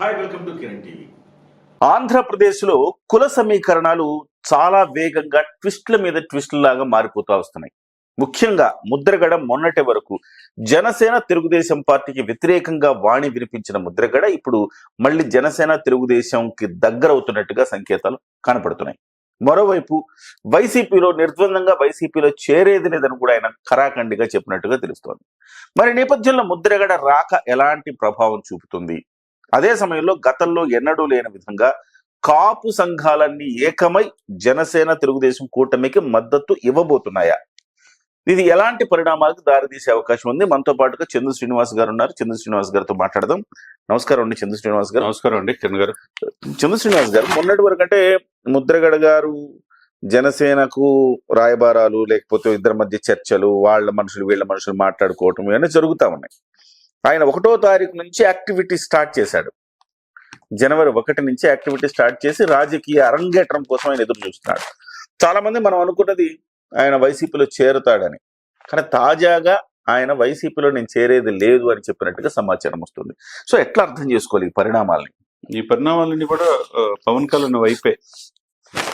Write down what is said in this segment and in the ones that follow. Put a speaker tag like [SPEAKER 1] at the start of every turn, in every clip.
[SPEAKER 1] Hi welcome to Kiran TV
[SPEAKER 2] ఆంధ్రప్రదేశ్లో కుల సమీకరణాలు చాలా వేగంగా ట్విస్ట్ల మీద ట్విస్ట్ల లాగా మారిపోతూ వస్తున్నాయి. ముఖ్యంగా ముద్రగడ మొన్నటి వరకు జనసేన తెలుగుదేశం పార్టీకి వ్యతిరేకంగా వాణి వినిపించిన ముద్రగడ ఇప్పుడు మళ్ళీ జనసేన తెలుగుదేశంకి దగ్గరవుతున్నట్టుగా సంకేతాలు కనపడుతున్నాయి. మరోవైపు వైసీపీలో నిర్ద్వందంగా వైసీపీలో చేరేది లేదని కూడా ఆయన ఖరాఖండిగా చెప్పినట్టుగా తెలుస్తోంది. మరి నేపథ్యంలో ముద్రగడ రాక ఎలాంటి ప్రభావం చూపుతుంది? అదే సమయంలో గతంలో ఎన్నడూ లేని విధంగా కాపు సంఘాలన్నీ ఏకమై జనసేన తెలుగుదేశం కూటమికి మద్దతు ఇవ్వబోతున్నాయా? ఇది ఎలాంటి పరిణామాలకు దారితీసే అవకాశం ఉంది? మనతో పాటుగా చందు శ్రీనివాస్ గారు ఉన్నారు. చందు శ్రీనివాస్ గారితో మాట్లాడదాం. నమస్కారం అండి చందు శ్రీనివాస్ గారు.
[SPEAKER 1] నమస్కారం అండి కిరణ్ గారు.
[SPEAKER 2] చందు శ్రీనివాస్ గారు మొన్నటి వరకు అంటే ముద్రగడ గారు జనసేనకు రాయబారాలు లేకపోతే ఇద్దరి మధ్య చర్చలు వాళ్ళ మనుషులు వీళ్ళ మనుషులు మాట్లాడుకోవటం ఇవన్నీ జరుగుతా ఉన్నాయి. ఆయన ఒకటో తారీఖు నుంచి యాక్టివిటీ స్టార్ట్ చేశాడు. జనవరి ఒకటి నుంచి యాక్టివిటీ స్టార్ట్ చేసి రాజకీయ అరంగేట్రం కోసం ఆయన ఎదురు చూస్తున్నాడు. చాలా మంది మనం అనుకున్నది ఆయన వైసీపీలో చేరుతాడని. కానీ తాజాగా ఆయన వైసీపీలో నేను చేరేది లేదు అని చెప్పినట్టుగా సమాచారం వస్తుంది. సో ఎట్లా అర్థం చేసుకోవాలి ఈ పరిణామాల్ని?
[SPEAKER 1] ఈ పరిణామాలన్నీ కూడా పవన్ కళ్యాణ్ వైపే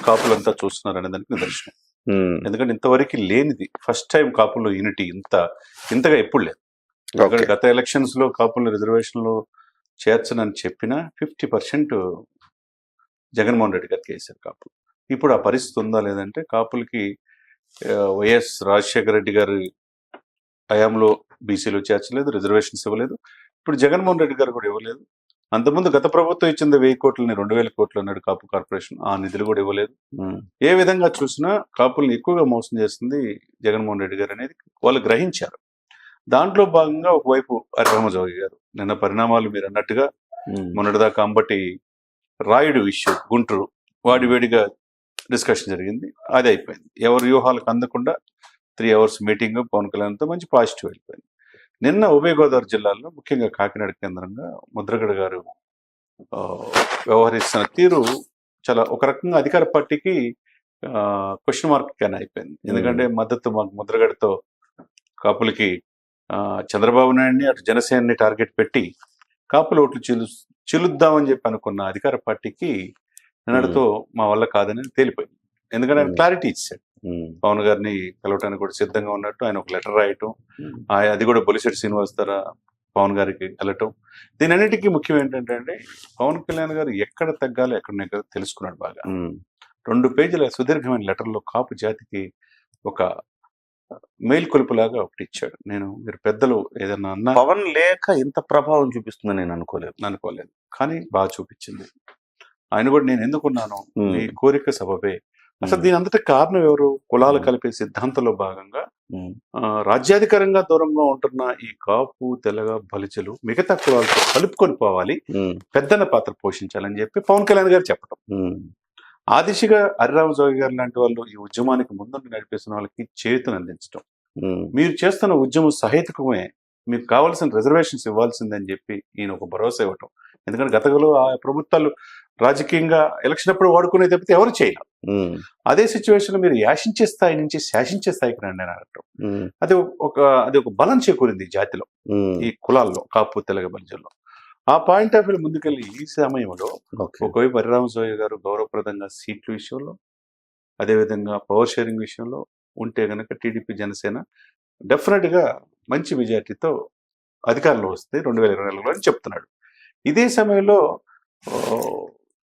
[SPEAKER 1] కాపులంతా చూస్తున్నారు అనే దానికి నిదర్శనం. ఎందుకంటే ఇంతవరకు లేనిది ఫస్ట్ టైం కాపుల్లో యూనిటీ ఇంత ఇంతగా ఎప్పుడు లేదు. గత ఎలక్షన్స్లో కాపుల రిజర్వేషన్లో చేర్చనని చెప్పినా ఫిఫ్టీ పర్సెంట్ జగన్మోహన్ రెడ్డి గారికి వేశారు కాపులు. ఇప్పుడు ఆ పరిస్థితి ఉందా లేదంటే కాపులకి వైఎస్ రాజశేఖర రెడ్డి గారి హయాంలో బీసీలు చేర్చలేదు రిజర్వేషన్స్ ఇవ్వలేదు. ఇప్పుడు జగన్మోహన్ రెడ్డి గారు కూడా ఇవ్వలేదు. అంతకుముందు గత ప్రభుత్వం ఇచ్చింది వెయ్యి కోట్లని రెండు వేల కోట్లు అన్నాడు కాపు కార్పొరేషన్. ఆ నిధులు కూడా ఇవ్వలేదు. ఏ విధంగా చూసినా కాపుల్ని ఎక్కువగా మోసం చేస్తుంది జగన్మోహన్ రెడ్డి గారు అనేది వాళ్ళు గ్రహించారు. దాంట్లో భాగంగా ఒకవైపు రామజోగి గారు నిన్న పరిణామాలు మీరు అన్నట్టుగా. మొన్నటిదాకా అంబటి రాయుడు ఇష్యూ గుంటూరు వాడి వేడిగా డిస్కషన్ జరిగింది. అది అయిపోయింది. ఎవరి వ్యూహాలకు అందకుండా త్రీ అవర్స్ మీటింగ్ పవన్ కళ్యాణ్తో మంచి పాజిటివ్ వెళ్ళిపోయింది నిన్న ఉభయ గోదావరి జిల్లాలో ముఖ్యంగా కాకినాడ కేంద్రంగా ముద్రగడ గారు వ్యవహరిస్తున్న తీరు చాలా ఒక రకంగా అధికార పార్టీకి క్వశ్చన్ మార్క్ కానీ అయిపోయింది. ఎందుకంటే మద్దతు మాకు ముద్రగడతో కాపులకి చంద్రబాబు నాయుడిని అటు జనసేనని టార్గెట్ పెట్టి కాపుల ఓట్లు చిలు చిలుద్దామని చెప్పి అనుకున్న అధికార పార్టీకి నిన్నటితో మా వల్ల కాదని తేలిపోయింది ఎందుకంటే ఆయన. క్లారిటీ ఇచ్చాడు. పవన్ గారిని కలవటానికి కూడా సిద్ధంగా ఉన్నట్టు ఆయన ఒక లెటర్ రాయటం అది కూడా బొలిశెట్టి శ్రీనివాస్ ద్వారా పవన్ గారికి వెళ్ళటం దీని అన్నిటికీ ముఖ్యం ఏంటంటే అండి పవన్ కళ్యాణ్ గారు ఎక్కడ తగ్గాలో ఎక్కడ నెగ్గాలో తెలుసుకున్నాడు బాగా. రెండు పేజీల సుదీర్ఘమైన లెటర్లో కాపు జాతికి ఒక మెయిల్ కొలుపులాగా ఒకటి ఇచ్చాడు. నేను మీరు పెద్దలు ఏదన్నా అన్నా
[SPEAKER 2] పవన్ లేక ఇంత ప్రభావం చూపిస్తుందని నేను అనుకోలేదు.
[SPEAKER 1] అనుకోలేదు. కానీ బాగా చూపించింది. ఆయన కూడా నేను ఎందుకున్నాను. మీ కోరిక సబబే. అసలు. దీని అంతటి కారణం ఎవరు? కులాలు. కలిపే సిద్ధాంతంలో భాగంగా రాజ్యాధికారంగా దూరంగా ఉంటున్న ఈ కాపు తెలగ బలిజలు మిగతా కులాలతో కలుపుకొని పోవాలి.
[SPEAKER 2] ఉమ్.
[SPEAKER 1] పెద్దన్న పాత్ర పోషించాలని చెప్పి పవన్ కళ్యాణ్ గారు చెప్పడం
[SPEAKER 2] ఉమ్.
[SPEAKER 1] ఆ దిశగా హరిరామ జోగి గారు లాంటి వాళ్ళు ఈ ఉద్యమానికి ముందుండి నడిపిస్తున్న వాళ్ళకి చేతును అందించడం. మీరు చేస్తున్న ఉద్యమం సహేతుకమే మీకు కావాల్సిన రిజర్వేషన్స్ ఇవ్వాల్సిందని చెప్పి ఈయన ఒక భరోసా ఇవ్వటం ఎందుకంటే గతంలో ఆ ప్రభుత్వాలు రాజకీయంగా ఎలక్షన్ అప్పుడు వాడుకునే తప్పితే ఎవరు చేయలేరు. అదే సిచ్యువేషన్ మీరు యాశించే స్థాయి నుంచి శాసించే స్థాయికి రండి అని అనటం. అది ఒక అది ఒక బలం చేకూరింది జాతిలో. ఈ కులాల్లో కాపు తెలగ బలిజల్లో ఆ పాయింట్ ఆఫ్ వ్యూ ముందుకెళ్ళి ఈ సమయంలో. ఒకవైపు హరిరామస్వామి గారు గౌరవప్రదంగా సీట్ల విషయంలో అదేవిధంగా పవర్ షేరింగ్ విషయంలో ఉంటే గనక టీడీపీ జనసేన డెఫినెట్గా మంచి మెజార్టీతో అధికారంలో వస్తే రెండు వేల ఇరవై నాలుగులో అని చెప్తున్నాడు ఇదే సమయంలో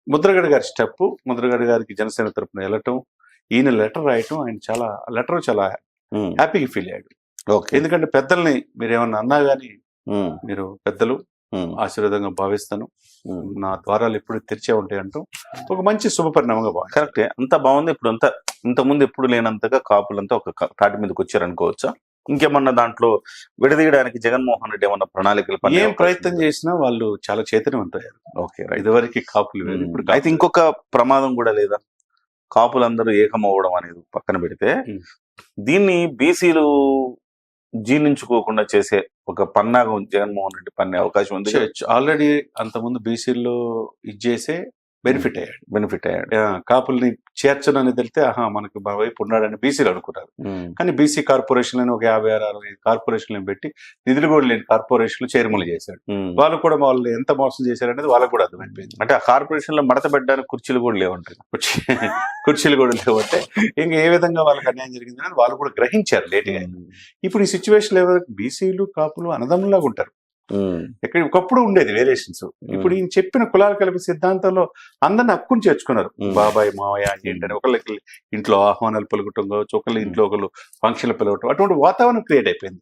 [SPEAKER 1] ముద్రగడ గారి స్టెప్ ముద్రగడ గారికి జనసేన తరపున వెళ్ళటం ఈయన లెటర్ రాయటం ఆయన చాలా లెటర్ చాలా. హ్యాపీగా ఫీల్ అయ్యాడు
[SPEAKER 2] ఓకే.
[SPEAKER 1] ఎందుకంటే పెద్దల్ని మీరు ఏమన్నా అన్నా కానీ. మీరు పెద్దలు. ఆశీర్వాదంగా భావిస్తాను. నా ద్వారాలు ఎప్పుడు తెరిచే ఉంటాయి అంటూ ఒక మంచి శుభ పరిణామంగా భావిస్తాను.
[SPEAKER 2] కరెక్టే. అంత బాగుంది. ఇప్పుడు అంతా ఇంతకుముందు ఎప్పుడు లేనంతగా కాపులంతా ఒక తాటి మీదకి వచ్చారు అనుకోవచ్చా ఇంకేమన్నా దాంట్లో విడదీయడానికి జగన్మోహన్ రెడ్డి ఏమన్నా ప్రణాళికలు
[SPEAKER 1] ఏం ప్రయత్నం? చేసినా వాళ్ళు చాలా చైతన్యవంతయ్యారు.
[SPEAKER 2] ఓకే
[SPEAKER 1] ఇదివరకు కాపులు. ఇప్పుడు
[SPEAKER 2] అయితే ఇంకొక ప్రమాదం కూడా లేదా? కాపులందరూ ఏకమవ్వడం అనేది పక్కన పెడితే. దీన్ని బీసీలు జీర్ణించుకోకుండా చేసే ఒక పన్నాగం జగన్మోహన్ రెడ్డి పన్నే అవకాశం ఉంది.
[SPEAKER 1] ఆల్రెడీ అంతకుముందు బీసీల్లో ఇచ్చేసే బెనిఫిట్ అయ్యాడు.
[SPEAKER 2] బెనిఫిట్ అయ్యాడు.
[SPEAKER 1] కాపుల్ని చేర్చను అని తెలితే ఆహా మనకి మా వైపు ఉన్నాడని బీసీలు అనుకున్నారు.
[SPEAKER 2] ఉమ్,
[SPEAKER 1] కానీ బీసీ కార్పొరేషన్ అని ఒక యాభై ఆరు అరవై కార్పొరేషన్లను పెట్టి నిధులు కూడా లేని కార్పొరేషన్లు చైర్మన్లు చేశాడు.
[SPEAKER 2] ఉమ్.
[SPEAKER 1] వాళ్ళు కూడా వాళ్ళు ఎంత మోసం చేశారనేది వాళ్ళకు కూడా అర్థమైపోయింది.
[SPEAKER 2] అంటే ఆ కార్పొరేషన్లో మడత పెట్టడానికి కుర్చీలు కూడా లేవంటారు
[SPEAKER 1] కుర్చీ కుర్చీలు కూడా లేవంటే ఇంకా ఏ విధంగా వాళ్ళకి అన్యాయం జరిగింది అని వాళ్ళు కూడా గ్రహించారు లేట్గా. ఇప్పుడు ఈ సిచ్యువేషన్ ఎవరు? బీసీలు కాపులు అన్నదమ్ములాగా ఉంటారు. ఇక్కడ ఒకప్పుడు ఉండేది వేరియేషన్స్. ఇప్పుడు ఈయన చెప్పిన కులాలు కలిపి సిద్ధాంతంలో అందరిని హక్కుని చేర్చుకున్నారు. బాబాయ్ మావయ్య ఏంటని. ఒకళ్ళకి ఇంట్లో ఆహ్వానాలు పలుకటం కావచ్చు ఒకళ్ళు ఇంట్లో ఒకళ్ళు ఫంక్షన్లు పిలవటం అటువంటి వాతావరణం క్రియేట్ అయిపోయింది.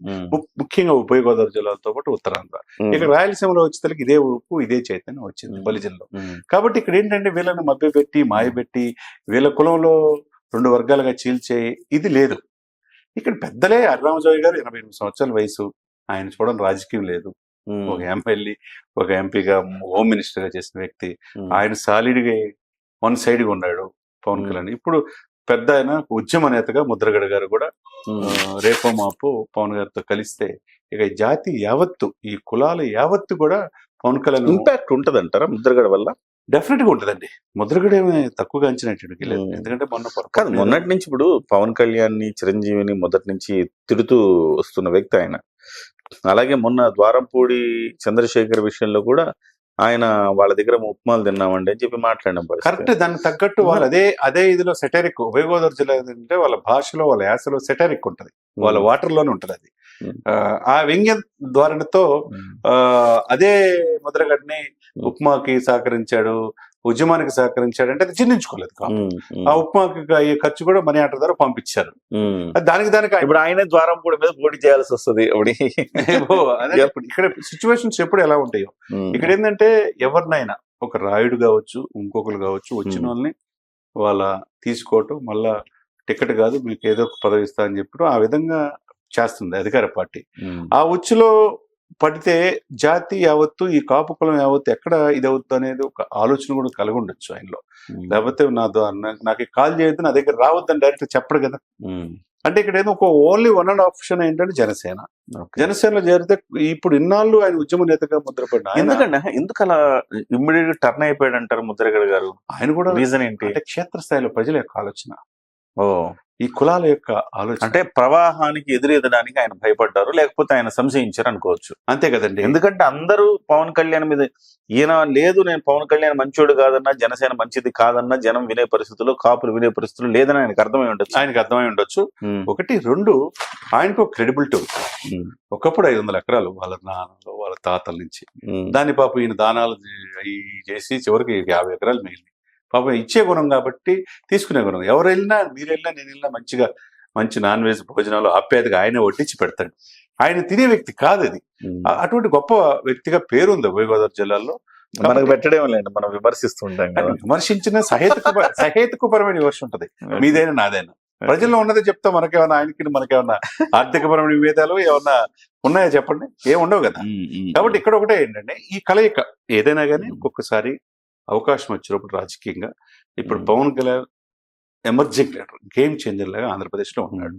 [SPEAKER 1] ముఖ్యంగా ఉభయ గోదావరి జిల్లాలతో పాటు ఉత్తరాంధ్ర. ఇక్కడ రాయలసీమలో వచ్చేసరికి ఇదే ఊపు ఇదే చైతన్యం వచ్చింది. బలిజల్లో కాబట్టి ఇక్కడ ఏంటంటే వీళ్ళని మభ్యపెట్టి మాయబెట్టి వీళ్ళ కులంలో రెండు వర్గాలుగా చీల్చే ఇది లేదు. ఇక్కడ పెద్దలే హరిరామజోగి గారు ఎనభై ఎనిమిది సంవత్సరాల వయసు. ఆయన చూడడం రాజకీయం లేదు. ఒక ఎమ్మెల్యే ఒక ఎంపీగా హోమ్ మినిస్టర్గా చేసిన వ్యక్తి ఆయన సాలిడ్గా వన్ సైడ్గా ఉన్నాడు పవన్. కళ్యాణ్. ఇప్పుడు పెద్ద ఆయన ఉద్యమ నేతగా ముద్రగడ గారు కూడా రేపో మాపు పవన్ గారితో కలిస్తే ఇక జాతి యావత్తు ఈ కులాలు యావత్తు కూడా పవన్ కళ్యాణ్
[SPEAKER 2] ఇంపాక్ట్ ఉంటదంటారా ముద్రగడ వల్ల?
[SPEAKER 1] డెఫినెట్గా ఉంటదండి. ముద్రగడ ఏమీ తక్కువగా అంచనాటికి లేదు. ఎందుకంటే మొన్న
[SPEAKER 2] కాదు మొన్నటి నుంచి ఇప్పుడు పవన్ కళ్యాణ్ని చిరంజీవిని మొదటి నుంచి తిడుతూ వస్తున్న వ్యక్తి ఆయన. అలాగే మొన్న ద్వారంపూడి చంద్రశేఖర్ విషయంలో కూడా ఆయన వాళ్ళ దగ్గర ఉప్మాలు తిన్నామండి అని చెప్పి మాట్లాడిన.
[SPEAKER 1] కరెక్ట్ దానికి తగ్గట్టు వాళ్ళు అదే అదే ఇదిలో సెటరిక్ ఉభయ గోదావరి జిల్లా ఏంటంటే వాళ్ళ భాషలో వాళ్ళ యాసలో సెటరిక్ ఉంటది. వాళ్ళ వాటర్లోనే ఉంటది అది. ఆ, వ్యంగ్య ధోరణితో అదే ముద్రగడ్ని ఉప్మాకి సహకరించాడు ఉద్యమానికి సహకరించాడు అంటే అది
[SPEAKER 2] ఉమ్,
[SPEAKER 1] ఆ ఉప్మాకి అయ్యే ఖర్చు కూడా మనీ ఆర్డర్ ద్వారా పంపించారు. దానికి దానికి
[SPEAKER 2] ఇప్పుడు ఆయనే ద్వారంపూడి మీద పోటీ చేయాల్సి వస్తుంది
[SPEAKER 1] ఇక్కడ సిచ్యువేషన్స్ ఎప్పుడు ఎలా ఉంటాయో. ఇక్కడ ఏంటంటే ఎవరినైనా ఒక రాయుడు కావచ్చు ఇంకొకరు కావచ్చు వచ్చిన. వాళ్ళని వాళ్ళ తీసుకోవటం మళ్ళా టికెట్ కాదు మీకు ఏదో ఒక పదవి ఇస్తా అని చెప్పడం ఆ విధంగా చేస్తుంది అధికార పార్టీ. ఆ ఉచ్చులో పడితే జాతి యావత్తు ఈ కాపు కులం యావత్తు ఎక్కడ ఇది అవుతుంది అనేది ఒక ఆలోచన కూడా కలిగి ఉండొచ్చు ఆయనలో. లేకపోతే నా నాకు కాల్ చేయొద్దు నా దగ్గర రావద్దని డైరెక్ట్ చెప్పడు కదా. అంటే ఇక్కడ ఏదో ఒక ఓన్లీ వన్ అండ్ ఆప్షన్ ఏంటంటే జనసేన. జనసేనలో చేరితే ఇప్పుడు ఇన్నాళ్ళు ఆయన ఉద్యమ నేతగా ముద్రపడిన ఆయన
[SPEAKER 2] ఎందుకంటే ఎందుకు అలా ఇమ్మీడియట్ టర్న్ అయిపోయాడు అంటారు ముద్రగడ గారు?
[SPEAKER 1] ఆయన కూడా
[SPEAKER 2] రీజన్ ఏంటి?
[SPEAKER 1] అంటే క్షేత్రస్థాయిలో ప్రజల యొక్క ఆలోచన.
[SPEAKER 2] ఓ.
[SPEAKER 1] ఈ కులాల యొక్క ఆలోచన.
[SPEAKER 2] అంటే ప్రవాహానికి ఎదురెదడానికి ఆయన భయపడ్డారు లేకపోతే ఆయన సంశయించారు అనుకోవచ్చు.
[SPEAKER 1] అంతే కదండి.
[SPEAKER 2] ఎందుకంటే అందరూ పవన్ కళ్యాణ్ మీద ఈయన లేదు నేను పవన్ కళ్యాణ్ మంచోడు కాదన్నా జనసేన మంచిది కాదన్నా జనం వినే పరిస్థితుల్లో కాపులు వినే పరిస్థితులు లేదని ఆయనకు అర్థమై ఉండొచ్చు.
[SPEAKER 1] ఆయనకు అర్థమై ఉండొచ్చు. ఒకటి రెండు ఆయనకు క్రెడిబిలిటీ ఉంది.
[SPEAKER 2] ఉమ్,
[SPEAKER 1] ఒకప్పుడు ఐదు వందల ఎకరాలు వాళ్ళ నాన్నలు వాళ్ళ తాతల నుంచి. దాని పాపం ఈయన దానాలు అయి చేసి చివరికి యాభై ఎకరాలు మిగిలింది పాపం ఇచ్చే గుణం కాబట్టి తీసుకునే గుణం. ఎవరు వెళ్ళినా మీరు వెళ్ళినా నేను వెళ్ళినా మంచిగా మంచి నాన్ వెజ్ భోజనాలు ఆప్యాయతగా ఆయనే వడ్డించి పెడతాడు. ఆయన తినే వ్యక్తి కాదు అది. అటువంటి గొప్ప వ్యక్తిగా పేరుంది ఉభయ గోదావరి జిల్లాలో.
[SPEAKER 2] మనకు పెట్టడం లేదు మనం విమర్శిస్తుంటాం
[SPEAKER 1] విమర్శించిన సహేతుక సహేతుకపరమైన విమర్శ ఉంటది. మీదైనా నాదైనా? ప్రజల్లో ఉన్నదే చెప్తా మనకేమన్నా ఆయనకి మనకేమన్నా ఆర్థికపరమైన విభేదాలు ఏమన్నా ఉన్నాయా చెప్పండి? ఏం ఉండవు కదా. కాబట్టి ఇక్కడ ఒకటే ఏంటంటే ఈ కలయిక ఏదైనా కానీ ఒక్కొక్కసారి అవకాశం వచ్చినప్పుడు రాజకీయంగా. ఇప్పుడు. Pawan Kalyan emerging leader game changer లాగా ఆంధ్రప్రదేశ్లో ఉన్నాడు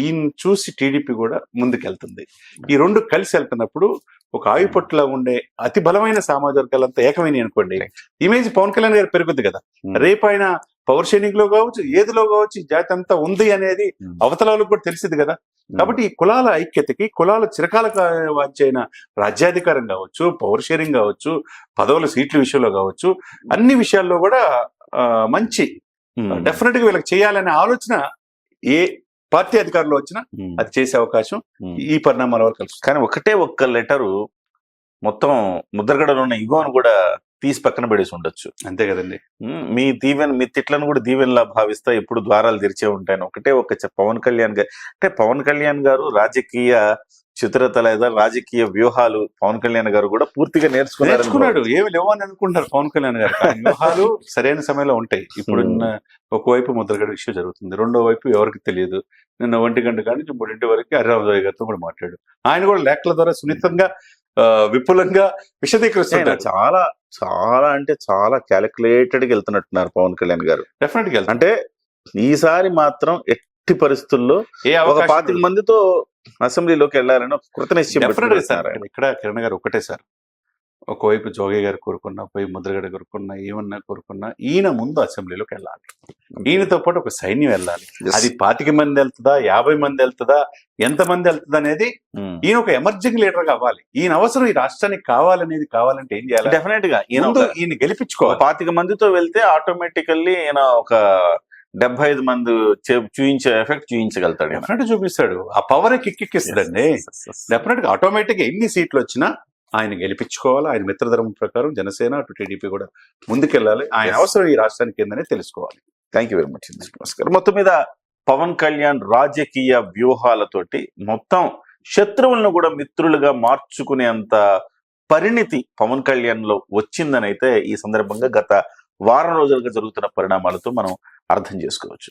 [SPEAKER 1] ఈయన చూసి టీడీపీ కూడా ముందుకెళ్తుంది. ఈ రెండు కలిసి వెళ్తున్నప్పుడు ఒక ఆయుపట్టులా ఉండే అతి బలమైన సామాజిక వర్గాలంతా ఏకమైన అనుకోండి. ఇమేజ్ పవన్ కళ్యాణ్ గారు పెరుగుద్ది కదా. రేపు ఆయన పవర్ షేరింగ్లో కావచ్చు ఏదిలో కావచ్చు జాతి అంతా ఉంది అనేది
[SPEAKER 2] ఉమ్,
[SPEAKER 1] అవతలాలకు కూడా తెలిసింది కదా. కాబట్టి ఈ కులాల ఐక్యతకి కులాల చిరకాల వాంచైన రాజ్యాధికారం కావచ్చు పవర్ షేరింగ్ కావచ్చు పదవుల సీట్ల విషయంలో కావచ్చు అన్ని విషయాల్లో కూడా ఆ, మంచి డెఫినెట్గా వీళ్ళకి చేయాలనే ఆలోచన ఏ పార్టీ అధికారంలో వచ్చినా అది చేసే అవకాశం. ఈ పరిణామాల వరకు
[SPEAKER 2] కానీ ఒకటే ఒక్క లెటరు మొత్తం ముద్రగడలో ఉన్న ఇగోను కూడా తీసి పక్కన పడేసి ఉండొచ్చు.
[SPEAKER 1] అంతే కదండి.
[SPEAKER 2] మీ దీవెన మీ తిట్లను కూడా దీవెనలా భావిస్తా ఎప్పుడు ద్వారాలు తెరిచే ఉంటాయని ఒకటే ఒక పవన్ కళ్యాణ్ గారు అంటే పవన్ కళ్యాణ్ గారు రాజకీయ చిత్రత లేదా రాజకీయ వ్యూహాలు పవన్ కళ్యాణ్ గారు కూడా పూర్తిగా నేర్చుకున్నారు
[SPEAKER 1] నేర్చుకున్నాడు. ఏమి లేవని అనుకుంటారు పవన్ కళ్యాణ్ గారు. వ్యూహాలు సరైన సమయంలో ఉంటాయి. ఇప్పుడు. ఉన్న- ఒకవైపు ముద్రగడ ఇష్యూ జరుగుతుంది. రెండో వైపు ఎవరికి తెలియదు. నిన్న ఒంటి గంట కానీ మూడింటి వరకు హరిరామరావు గారితో కూడా మాట్లాడు ఆయన కూడా లేఖల ద్వారా సున్నితంగా ఆ, విపులంగా
[SPEAKER 2] ఆయన
[SPEAKER 1] విశదీకరిస్తుంటారు
[SPEAKER 2] చాలా చాలా అంటే చాలా క్యాలిక్యులేటెడ్గా వెళ్తున్నట్టున్నారు పవన్ కళ్యాణ్ గారు
[SPEAKER 1] డెఫినెట్గా వెళ్తాం.
[SPEAKER 2] అంటే ఈసారి మాత్రం ఎట్టి పరిస్థితుల్లో ఒక పాతిక మందితో అసెంబ్లీలోకి వెళ్ళాలని ఒక కృత నిశ్చయం.
[SPEAKER 1] ఇక్కడ కిరణ్ గారు ఒకటే సార్ ఒకవైపు జోగి గారు కోరుకున్నా పోయి ముద్రగడ కోరుకున్నా ఏమన్నా కోరుకున్నా ఈయన ముందు అసెంబ్లీలోకి వెళ్ళాలి. ఈయనతో పాటు ఒక సైన్యం వెళ్ళాలి. అది పాతిక మంది వెళ్తుందా యాభై మంది వెళ్తుందా ఎంత మంది వెళ్తుందా అనేది
[SPEAKER 2] ఉమ్.
[SPEAKER 1] ఈయన ఒక ఎమర్జింగ్ లీడర్ కావాలి. ఈయన అవసరం ఈ రాష్ట్రానికి కావాలనేది కావాలంటే ఏం చేయాలి?
[SPEAKER 2] డెఫినెట్గా ఈయన
[SPEAKER 1] గెలిపించుకోవాలి.
[SPEAKER 2] పాతిక మందితో వెళ్తే ఆటోమేటికల్లీ ఈయన ఒక డెబ్బై ఐదు మంది చే- చూయించే ఎఫెక్ట్ చూయించగలుగుతాడు ఈయన.
[SPEAKER 1] డెఫినెట్ చూపిస్తాడు. ఆ పవర్ కిక్కిస్తుందండి డెఫినెట్గా ఆటోమేటిక్ ఎన్ని సీట్లు వచ్చినా ఆయన గెలిపించుకోవాలి. ఆయన మిత్రధర్మం ప్రకారం జనసేన అటు టీడీపీ కూడా ముందుకెళ్ళాలి. ఆయన. అవసరం ఈ రాష్ట్రానికి ఏందనే తెలుసుకోవాలి.
[SPEAKER 2] థ్యాంక్ యూ వెరీ మచ్ నమస్కారం. మొత్తం మీద పవన్ కళ్యాణ్ రాజకీయ వ్యూహాలతోటి మొత్తం శత్రువులను కూడా మిత్రులుగా మార్చుకునేంత పరిణితి పవన్ కళ్యాణ్లో వచ్చిందని అయితే ఈ సందర్భంగా గత వారం రోజులుగా జరుగుతున్న పరిణామాలతో మనం అర్థం చేసుకోవచ్చు.